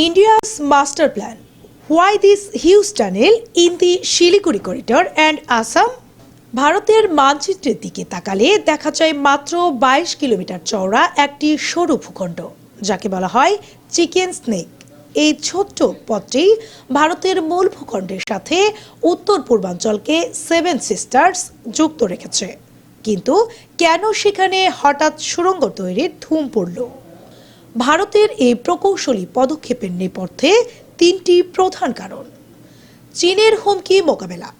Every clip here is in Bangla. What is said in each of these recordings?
India's master plan. Why this huge tunnel in the Shiliguri corridor and Assam? ভারতের মানচিত্রের দিকে তাকালে দেখা যায় মাত্র বাইশ কিলোমিটার চওড়া একটি সরু ভূখণ্ড, যাকে বলা হয় চিকেন স্নেক এই ছোট্ট পথটি ভারতের মূল ভূখণ্ডের সাথে উত্তর পূর্বাঞ্চলকে সেভেন সিস্টার্স যুক্ত রেখেছে কিন্তু কেন সেখানে হঠাৎ সুড়ঙ্গ তৈরির ধুম পড়ল ভারতের এই প্রকৌশলী পদক্ষেপের নেপথ্যে তিনটি প্রধান কারণ। চীনের হুমকি মোকাবেলা।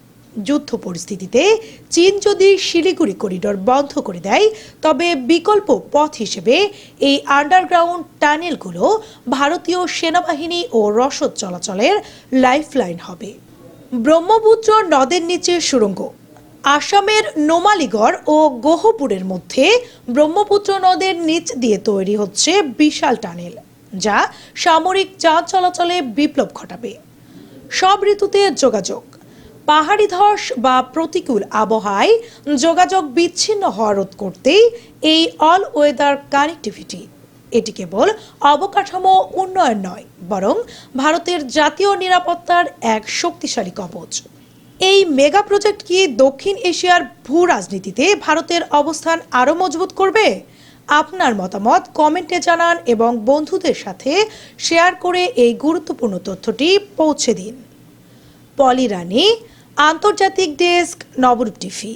যুদ্ধ পরিস্থিতিতে চীন যদি শিলিগুড়ি করিডোর বন্ধ করে দেয়, তবে বিকল্প পথ হিসেবে এই আন্ডারগ্রাউন্ড টানেলগুলো ভারতীয় সেনাবাহিনী ও রসদ চলাচলের লাইফলাইন হবে। ব্রহ্মপুত্র নদের নিচে সুড়ঙ্গ। আসামের নোমালিগড় ও গোহপুরের মধ্যে ব্রহ্মপুত্র নদের নিচ দিয়ে তৈরি হচ্ছে বিশাল টানেল, যা সামরিক যান চলাচলে বিপ্লব ঘটাবে। সব ঋতুতে যোগাযোগ। পাহাড়ি ধস বা প্রতিকূল আবহাওয়ায় যোগাযোগ বিচ্ছিন্ন হওয়া রোধ করতেই এই অল ওয়েদার কানেক্টিভিটি, এটি কেবল অবকাঠামো উন্নয়ন নয়, বরং ভারতের জাতীয় নিরাপত্তার এক শক্তিশালী কবচ। এই মেগা প্রজেক্ট কি দক্ষিণ এশিয়ার ভূ রাজনীতিতে ভারতের অবস্থান আরও মজবুত করবে? আপনার মতামত কমেন্টে জানান এবং বন্ধুদের সাথে শেয়ার করে এই গুরুত্বপূর্ণ তথ্যটি পৌঁছে দিন। পলি রানী, আন্তর্জাতিক ডেস্ক নবরূপ টিভি